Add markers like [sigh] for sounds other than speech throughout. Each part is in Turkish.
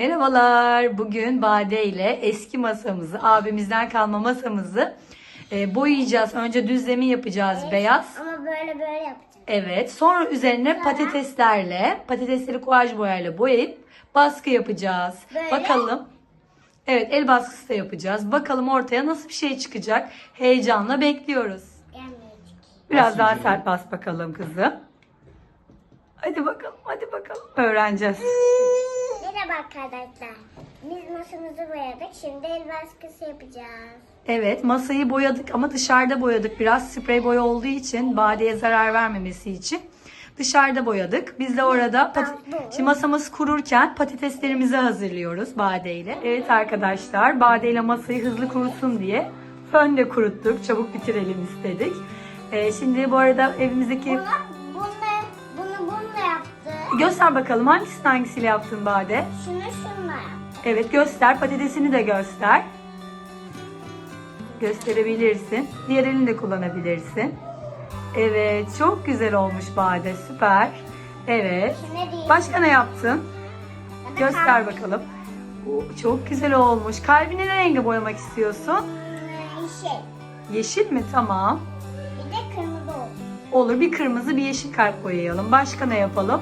Merhabalar. Bugün Bade ile eski masamızı, abimizden kalma masamızı e, boyayacağız. Önce düzlemi yapacağız beyaz. Ama böyle böyle yapacağım. Evet. Sonra üzerine patateslerle, patatesleri kuaj boyayla boyayıp baskı yapacağız. Böyle. Bakalım. Evet, el baskısı da yapacağız. Bakalım ortaya nasıl bir şey çıkacak. Heyecanla bekliyoruz. Biraz daha sert bas bakalım kızım. Hadi bakalım, hadi bakalım. Öğreneceğiz. [laughs] Merhaba arkadaşlar. Biz masamızı boyadık. Şimdi el baskısı yapacağız. Evet masayı boyadık ama dışarıda boyadık. Biraz sprey boya olduğu için badeye zarar vermemesi için dışarıda boyadık. Biz de orada Şimdi masamız kururken patateslerimizi hazırlıyoruz badeyle. Evet arkadaşlar badeyle masayı hızlı kurusun diye fön de kuruttuk. Çabuk bitirelim istedik. Ee, şimdi bu arada evimizdeki Bunu, göster bakalım hangisini hangisiyle yaptın Bade? Şunu şunla yaptı. Evet göster. Patatesini de göster. Gösterebilirsin. Diğer elini de kullanabilirsin. Evet çok güzel olmuş Bade. Süper. Evet. Başka ne yaptın? Göster bakalım. Çok güzel olmuş. Kalbini ne renge boyamak istiyorsun? Şey. Yeşil mi? Tamam. Bir de kırmızı oldu. Olur bir kırmızı bir yeşil kalp boyayalım. Başka ne yapalım?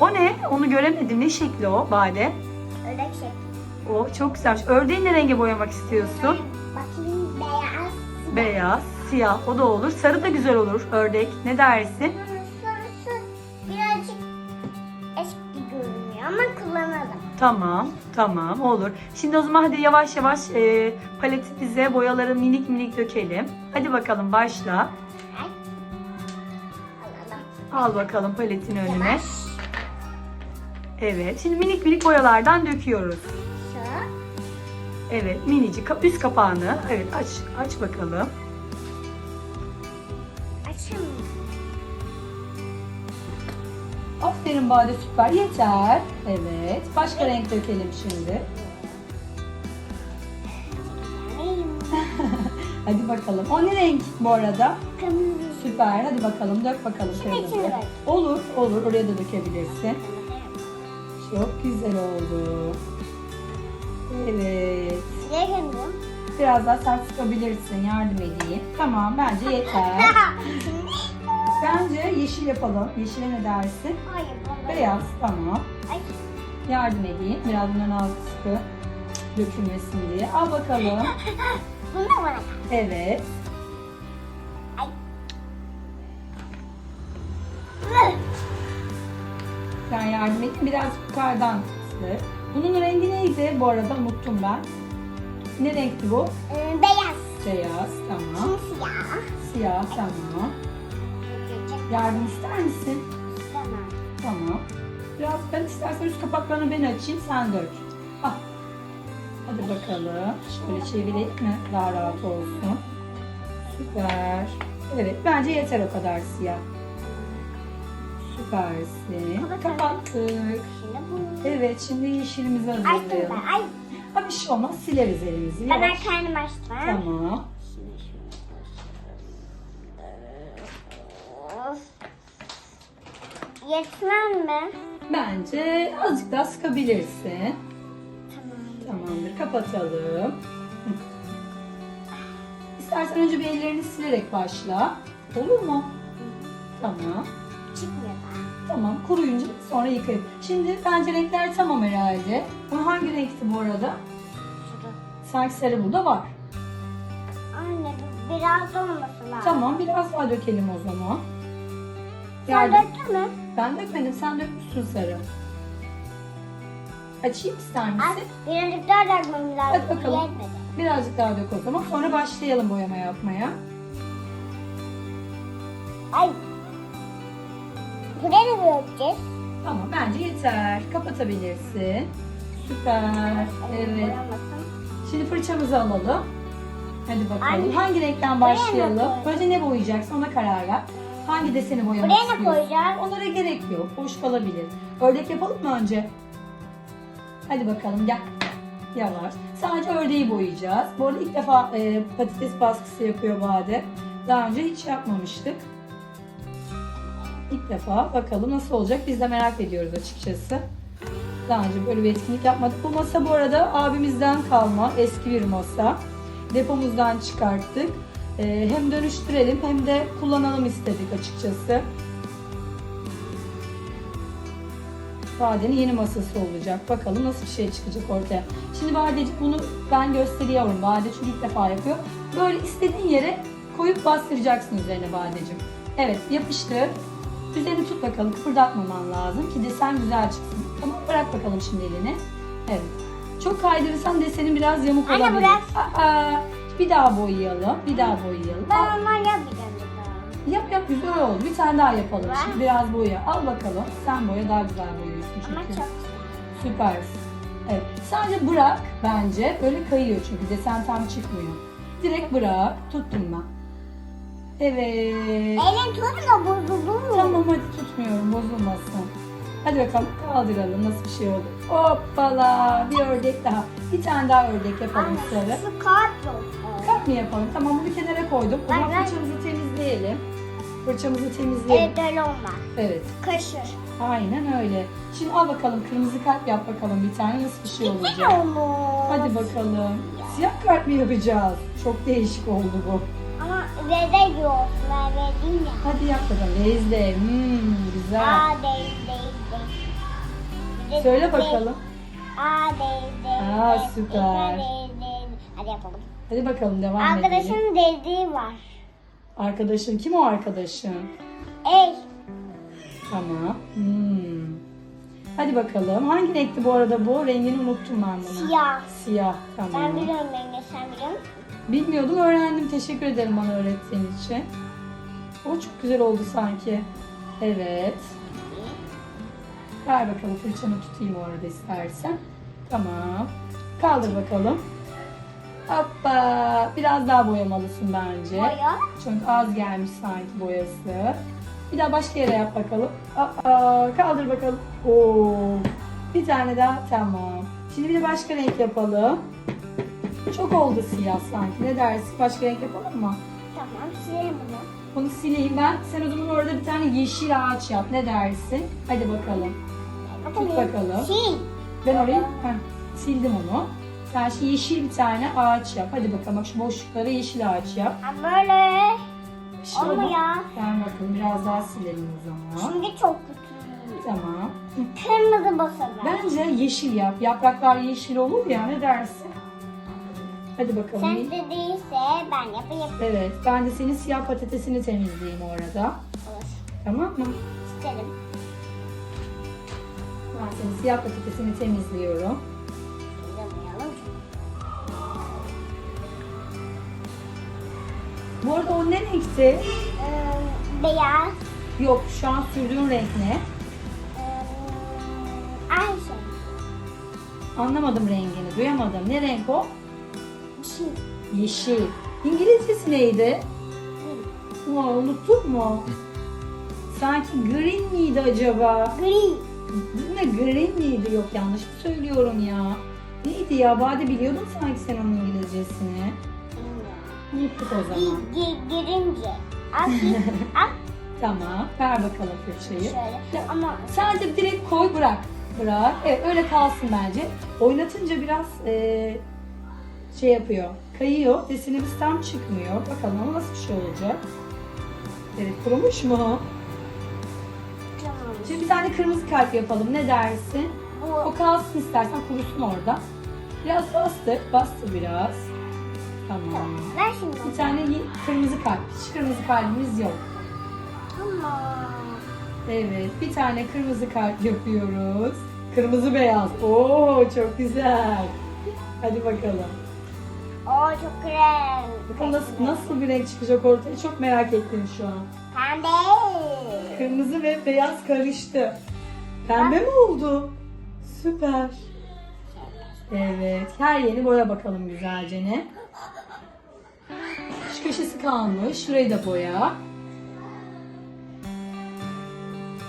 O ne? Onu göremedim. Ne şekli o Bade? Ördek şekli. O çok güzelmiş. Ördeği ne renge boyamak istiyorsun? Bakayım beyaz. Beyaz, siyah o da olur. Sarı da güzel olur ördek. Ne dersin? Sarısı birazcık eski görünüyor ama kullanalım. Tamam, tamam olur. Şimdi o zaman hadi yavaş yavaş e, paletimize boyaları minik minik dökelim. Hadi bakalım başla. Al bakalım paletin önüne. Yavaş. Evet, şimdi minik minik boyalardan döküyoruz. Evet, minicik üst kapağını. Evet, aç aç bakalım. Açın. Aferin Bade süper. Yeter. Evet. Başka renk dökelim şimdi. [laughs] Hadi bakalım. O ne renk bu arada? Kırmızı. Süper. Hadi bakalım dök bakalım. Kırmızı. Olur, olur. Oraya da dökebilirsin. Çok güzel oldu. Evet. Ne kırmızı? Biraz daha sert sıkabilirsin. Yardım edeyim. Tamam bence yeter. [laughs] Bence yeşil yapalım. Yeşile ne dersin? Hayır. baba. Beyaz. Tamam. Ay. Yardım edeyim. Biraz bundan az sıkı dökülmesin diye. Al bakalım. [laughs] Bunu da bana. Evet. Ben yardım edeyim. Biraz yukarıdan sık. Bunun rengi neydi? Bu arada unuttum ben. Ne renkti bu? Ee, beyaz. Beyaz. Tamam. Simsiyah. Siyah. Tamam. Yardım ister misin? Tamam. Tamam. Biraz ben istersen üst kapaklarını ben açayım sen dök. Al. Hadi bakalım. Şöyle çevireyim mi? Daha rahat olsun. Süper. Evet bence yeter o kadar siyah. Süpersin. Kapattık. Şimdi bu. Evet şimdi yeşilimizi Açtım hazırlayalım. ben. Ay. Ha bir şey olmaz sileriz elimizi. Ben Yavaş. kendim açtım. Tamam. Of. Yetmez mi? Bence azıcık daha sıkabilirsin. Tamam. Tamamdır kapatalım. İstersen önce bir ellerini silerek başla. Olur mu? Tamam. Çıkmıyor. Tamam kuruyunca sonra yıkayıp. Şimdi bence renkler tamam herhalde. Bu hangi renkti bu arada? Şurada. Sanki sarı burada var. Anne biraz olması lazım. Tamam biraz daha dökelim o zaman. Sen Yardım. döktün mü? Ben dökmedim sen dökmüşsün sarı. Açayım ister misin? birazcık daha dökmemiz lazım. Hadi bakalım. Yetmedi. Birazcık daha dök o zaman. Sonra başlayalım boyama yapmaya. Ay. Dökeceğiz? Tamam bence yeter. Kapatabilirsin. Süper. Evet. Şimdi fırçamızı alalım. Hadi bakalım. Anne, Hangi renkten başlayalım? Önce ne boyayacaksın ona karar ver. Hangi deseni boyamak Buraya ne istiyorsun? koyacağız? Onlara gerek yok. Boş kalabilir. Ördek yapalım mı önce? Hadi bakalım gel. Yavaş. Sadece ördeği boyayacağız. Bu arada ilk defa e, patates baskısı yapıyor Bade. Daha önce hiç yapmamıştık. İlk defa bakalım nasıl olacak biz de merak ediyoruz açıkçası. Daha önce böyle bir etkinlik yapmadık. Bu masa bu arada abimizden kalma eski bir masa. Depomuzdan çıkarttık. Ee, hem dönüştürelim hem de kullanalım istedik açıkçası. Bade'nin yeni masası olacak. Bakalım nasıl bir şey çıkacak ortaya. Şimdi Bade'ciğim bunu ben gösteriyorum. Bade çünkü ilk defa yapıyor. Böyle istediğin yere koyup bastıracaksın üzerine Bade'ciğim. Evet yapıştır. Üzerini tut bakalım. Kıpırdatmaman lazım ki desen güzel çıksın. Tamam bırak bakalım şimdi elini. Evet. Çok kaydırırsan desenin biraz yamuk Anne, olabilir. bırak. Aa, bir daha boyayalım. Bir daha boyayalım. Al. Ben ondan yapmayacağım. Yap yap güzel oldu. Bir tane daha yapalım. Ver. Şimdi biraz boya. Al bakalım. Sen boya daha güzel boyuyorsun çünkü. Ama çok Süpersin. Evet. Sadece bırak bence. Böyle kayıyor çünkü desen tam çıkmıyor. Direkt bırak. Tuttum ben. Evet. Elim tutma bozuldu mu? Tamam hadi tutmuyorum bozulmasın. Hadi bakalım kaldıralım nasıl bir şey oldu. Hoppala bir ördek daha. Bir tane daha ördek yapalım Anne sarı. şu kart olsun. Kalk mı yapalım? Tamam bunu kenara koydum. O zaman Ben- fırçamızı temizleyelim. Fırçamızı temizleyelim. Evet öyle olmaz. Evet. Kaşır. Aynen öyle. Şimdi al bakalım kırmızı kalp yap bakalım bir tane nasıl bir şey olacak. Hadi bakalım. Siyah kalp mi yapacağız? Çok değişik oldu bu. Yok. Ben verdim ya. Hadi yap bakalım. Rezde. Hmm, güzel. A değil değil değil. Bir de Söyle bakalım. A değil. Aa, süper. Hadi yapalım. Hadi bakalım devam edelim. Arkadaşın dediği var. Arkadaşın kim o arkadaşın? Ey. Tamam. Hmm. Hadi bakalım. Hangi renkti bu arada bu? Rengini unuttum ben bunu. Siyah. Siyah. Tamam. Ben biliyorum renge sen biliyor musun? Bilmiyordum öğrendim. Teşekkür ederim bana öğrettiğin için. O çok güzel oldu sanki. Evet. Ver bakalım fırçanı tutayım o arada istersen. Tamam. Kaldır bakalım. Hoppa. Biraz daha boyamalısın bence. Boya. Çünkü az gelmiş sanki boyası. Bir daha başka yere yap bakalım. Aa, kaldır bakalım. Oo. Bir tane daha tamam. Şimdi bir de başka renk yapalım. Çok oldu siyah sanki. Ne dersin? Başka renk yapalım mı? Tamam silelim bunu. Bunu sileyim ben. Sen o zaman orada bir tane yeşil ağaç yap. Ne dersin? Hadi bakalım. Tut bakalım. Sil. Ben orayı heh, sildim onu. Sen şimdi yeşil bir tane ağaç yap. Hadi bakalım. Bak şu boşluklara yeşil ağaç yap. Ha böyle. Şimdi Olmuyor. Ben bakalım biraz daha silelim o zaman. Şimdi çok kötü. Tamam. Kırmızı basalım. Bence yeşil yap. Yapraklar yeşil olur ya. Ne dersin? Hadi bakalım. Sen dediyse ben yapayım. Evet. Ben de senin siyah patatesini temizleyeyim o arada. Olur. Tamam mı? İsterim. Ben senin siyah patatesini temizliyorum. Yazamayalım. Bu arada o ne renkti? Ee, beyaz. Yok şu an sürdüğün renk ne? Ee, aynı şey. Anlamadım rengini. Duyamadım. Ne renk o? Şey. Yeşil. İngilizcesi neydi? Aa, unuttun mu? Sanki green miydi acaba? Değil mi? Green miydi? Yok yanlış mı söylüyorum ya? Neydi ya? Bade biliyordun sanki sen onun İngilizcesini. Unuttuk o zaman. Gi- girince. [laughs] Al. Tamam. Ver bakalım fırçayı. Şöyle. Ama Sadece direkt koy bırak. Bırak. Evet öyle kalsın bence. Oynatınca biraz eee, şey yapıyor. Kayıyor. Desenimiz tam çıkmıyor. Bakalım ama nasıl bir şey olacak. Evet kurumuş mu? Şimdi bir tane kırmızı kalp yapalım. Ne dersin? O kalsın istersen kurusun orada. Biraz bastır. Bastır biraz. Tamam. ver şimdi. Bir tane kırmızı kalp. Hiç kırmızı kalbimiz yok. Tamam. Evet. Bir tane kırmızı kalp yapıyoruz. Kırmızı beyaz. Oo çok güzel. Hadi bakalım. Oo çok güzel. Bakalım nasıl, nasıl bir renk çıkacak ortaya çok merak ettim şu an. Pembe. Kırmızı ve beyaz karıştı. Pembe mi oldu? Süper. Evet. Her yeni boya bakalım güzelce ne. Şu köşesi kalmış. Şurayı da boya.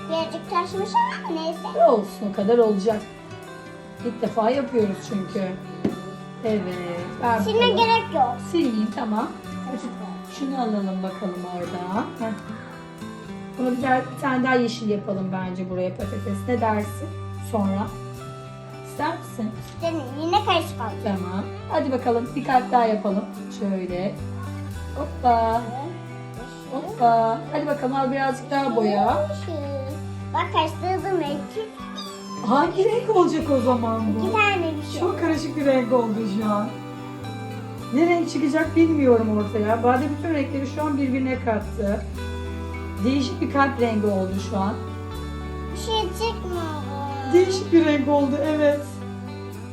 Birazcık taşmış ama neyse. Olsun o kadar olacak. İlk defa yapıyoruz çünkü. Evet. Ver Şimdi bakalım. gerek yok. Sileyim tamam. Şunu alalım bakalım orada. Heh. Buna bir, tane- bir tane daha yeşil yapalım bence buraya patates. Ne dersin? Sonra. İster misin? Senin yine karışık oldu. Tamam. Hadi bakalım bir kalp daha yapalım. Şöyle. Hoppa. Hoppa. Hadi bakalım al birazcık daha boya. Bak karıştırdım renk. Hangi renk olacak o zaman İki bu? tane bir şey. Çok karışık bir renk oldu şu an. Ne renk çıkacak bilmiyorum ortaya. Bade bütün renkleri şu an birbirine kattı. Değişik bir kalp rengi oldu şu an. Bir şey çıkmadı. Değişik bir renk oldu evet.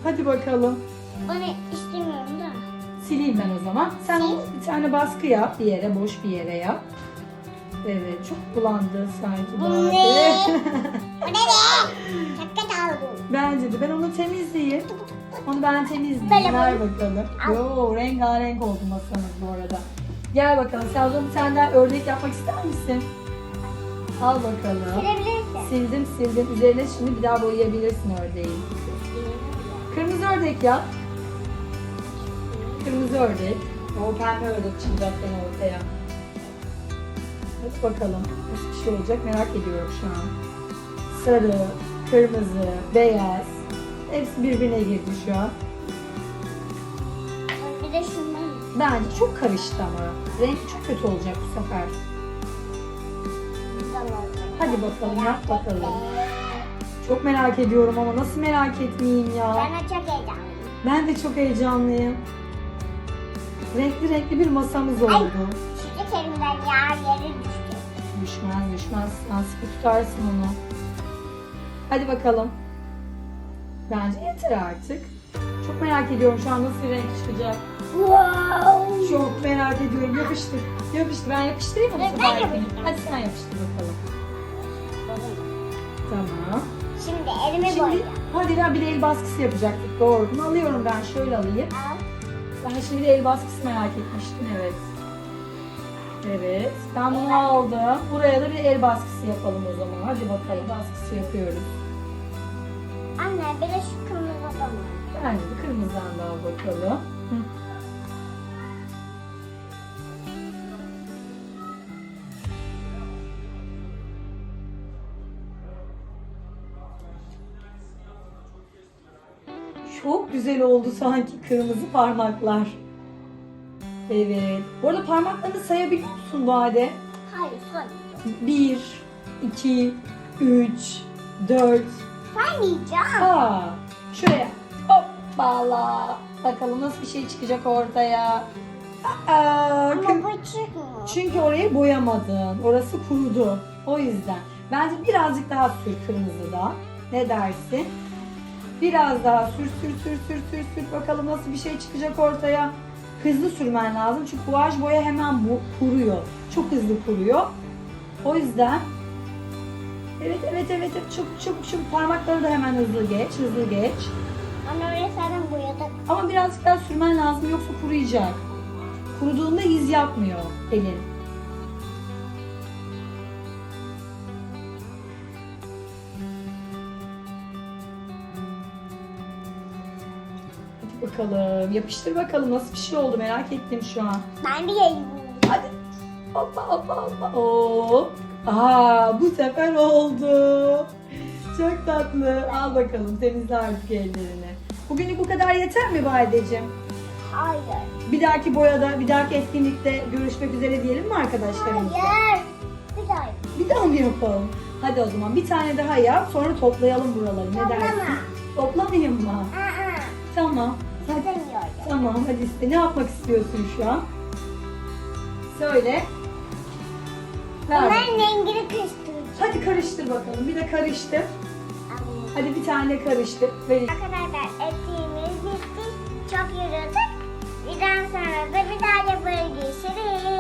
Hadi bakalım. Onu istemiyorum da. Sileyim ben o zaman. Sen Sil. bir tane baskı yap bir yere, boş bir yere yap. Evet, çok bulandı sanki. Bu ne? [laughs] Bu ne? Şaka aldım. Bence de ben onu temizleyeyim. Onu ben temizleyeyim. Böyle Ver bakalım. Al. Yo rengarenk oldu masamız bu arada. Gel bakalım. Sen o zaman bir tane daha ördek yapmak ister misin? Al bakalım. Silebilirsin. Sildim sildim. Üzerine şimdi bir daha boyayabilirsin ördeği. Kırmızı ördek yap. Kırmızı ördek. O pembe ördek çıkacak ortaya. Hadi bakalım. Nasıl bir şey olacak merak ediyorum şu an. Sarı, kırmızı, beyaz. Hepsi birbirine girdi şu an. Bir de şundan. Bence çok karıştı ama. Renk çok kötü olacak bu sefer. Hadi bakalım yap bakalım. Çok merak ediyorum ama nasıl merak etmeyeyim ya. Ben de çok heyecanlıyım. Ben de çok heyecanlıyım. Renkli renkli bir masamız oldu. Çiçek elimden ya yere düştü. Düşmez düşmez. Sen sıkı tutarsın onu. Hadi bakalım. Bence yeter artık. Çok merak ediyorum şu an nasıl bir renk çıkacak. Wow. Çok merak ediyorum. Yapıştır. Yapıştır. Ben yapıştırayım mı Ben sefer? yapıştırayım. Hadi sen yapıştır bakalım. Tamam. Şimdi elimi Şimdi boyayacağım. hadi ya bir de el baskısı yapacaktık. Doğru. Bunu alıyorum ben. Şöyle alayım. Al. Ben şimdi de el baskısı merak etmiştim. Evet. Evet. Ben bunu aldım. Buraya da bir el baskısı yapalım o zaman. Hadi bakalım. Baskısı yapıyoruz. Anne bir de şu kırmızıdan al. Bence de kırmızıdan da al bakalım. Hı. Çok güzel oldu sanki kırmızı parmaklar. Evet. Bu arada parmaklarını sayabiliyor musun Bade? Hayır son. 1, 2, 3, 4, Saymayacağım. Aa, şuraya. Hoppala. Bakalım nasıl bir şey çıkacak ortaya. Aa, Ama bu çıkmıyor. çünkü orayı boyamadın. Orası kurudu. O yüzden. Bence birazcık daha sür kırmızıda. Ne dersin? Biraz daha sür sür sür sür sür sür. Bakalım nasıl bir şey çıkacak ortaya. Hızlı sürmen lazım. Çünkü guaj boya hemen bu kuruyor. Çok hızlı kuruyor. O yüzden Evet evet evet evet çabuk çabuk çabuk parmakları da hemen hızlı geç hızlı geç. Ama öyle zaten boyadık. Ama birazcık daha sürmen lazım yoksa kuruyacak. Kuruduğunda iz yapmıyor elin. Bakalım yapıştır bakalım nasıl bir şey oldu merak ettim şu an. Ben bir yayın. Hadi. Hoppa hoppa hoppa. Oo. Aa bu sefer oldu. Çok tatlı. Al bakalım temizle artık ellerini. Bugünlük bu kadar yeter mi Badeciğim? Hayır. Bir dahaki boyada, bir dahaki etkinlikte görüşmek üzere diyelim mi arkadaşlarımızla? Hayır. Bir daha. Bir daha mı yapalım? Hadi o zaman bir tane daha yap sonra toplayalım buraları. Ne dersin? Toplamayayım mı? Aa, Tamam. Çözemiyorum. Tamam hadi iste. Ne yapmak istiyorsun şu an? Söyle. Ver. Bunların rengini karıştıracağım. Hadi karıştır bakalım. Bir de karıştır. Amin. Hadi bir tane karıştır. Verin. Arkadaşlar ettiğimiz bitti. Çok yorulduk. Birden sonra da bir daha böyle görüşürüz.